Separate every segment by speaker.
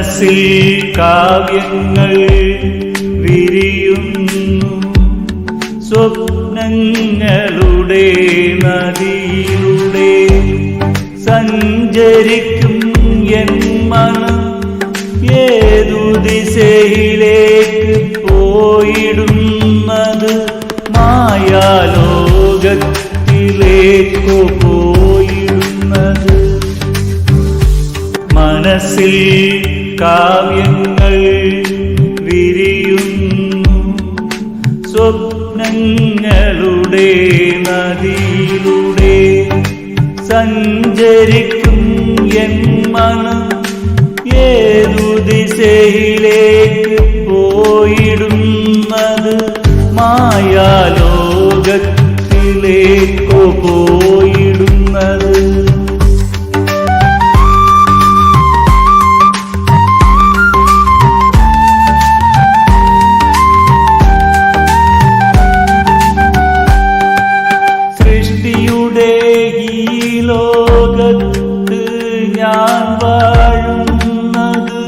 Speaker 1: മനസ്സിൽ കാവ്യങ്ങൾ വിരിയുന്നു. സ്വപ്നങ്ങളുടെ നദിയിലൂടെ സഞ്ചരിക്കും എൻ മനം ഏതു ദിശയിലേക്ക് പോയിടുന്നത്? മായാലോകത്തിലേക്കു പോയിടുന്നത്? മനസ്സിൽ കാവ്യങ്ങൾ വിരിയുന്നു. സ്വപ്നങ്ങളുടെ നദിയിലൂടെ സഞ്ചരിക്കും എൻ മനം. ഏതു ദിശയിലേക്ക് പോയിടുന്നത്? മായാലോകത്തിലേക്കോ പോയിടുന്നത് സൃഷ്ടിയുടെ ഈ ലോകത്ത് ഞാൻ വാഴുന്നത്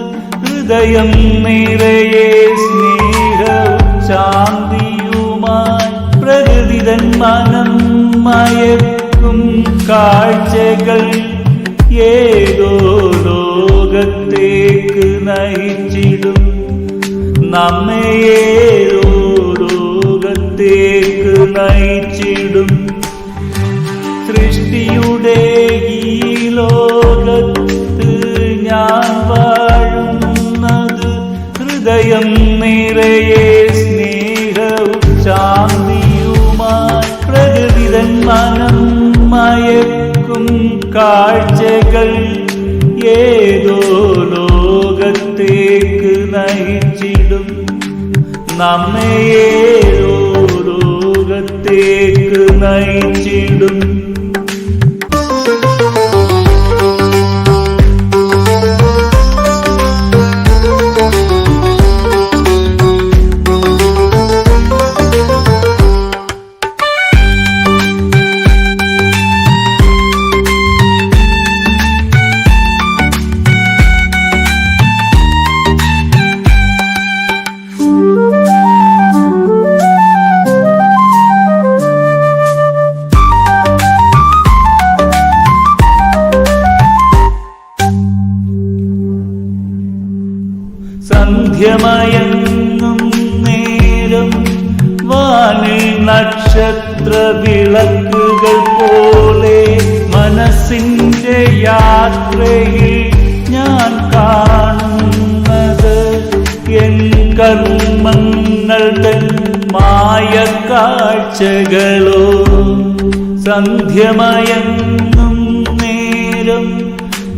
Speaker 1: ഹൃദയം നിറയെ സ്നേഹവും ശാന്തിയുമായി പ്രകൃതിതൻ മനം മയക്കും കാഴ്ചകൾ ഏതോ ലോകത്തേക്ക് നയിച്ചിടും. നമ്മെ ഏതോ ലോകത്തേക്ക് നയിച്ചിടും. സൃഷ്ടിയുടെ ഈ ലോകത്ത് ഞാൻ വാഴുന്നത് ഹൃദയം നിറയെ സ്നേഹവും ശാന്തിയുമായി പ്രകൃതിതൻ മനം മയക്കും കാഴ്ചകൾ ഏതോ ലോകത്തേക്ക് നയിച്ചിടും. നമ്മെ ഏതോ ലോകത്തേക്ക് നയിച്ചിടും. സന്ധ്യമയങ്ങും നേരം വാനിൽ നക്ഷത്ര വിളക്കുകൾ പോലെ മനസ്സിന്റെ യാത്രയിൽ ഞാൻ കാണുന്നത് എൻ കർമ്മങ്ങളുടെ മായ കാഴ്ചകളോ സന്ധ്യമയങ്ങും നേരം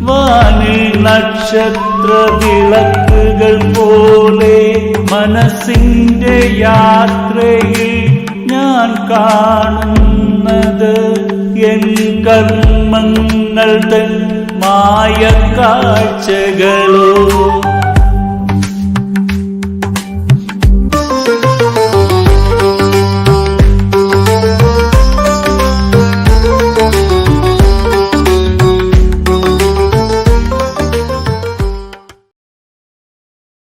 Speaker 1: വാനിൽ നക്ഷത്ര വിളക്കുകൾ പോലെ മനസ്സിന്റെ യാത്രയിൽ ഞാൻ കാണുന്നത് എൻ കർമ്മങ്ങൾ തൻ മായ കാഴ്ചകളോ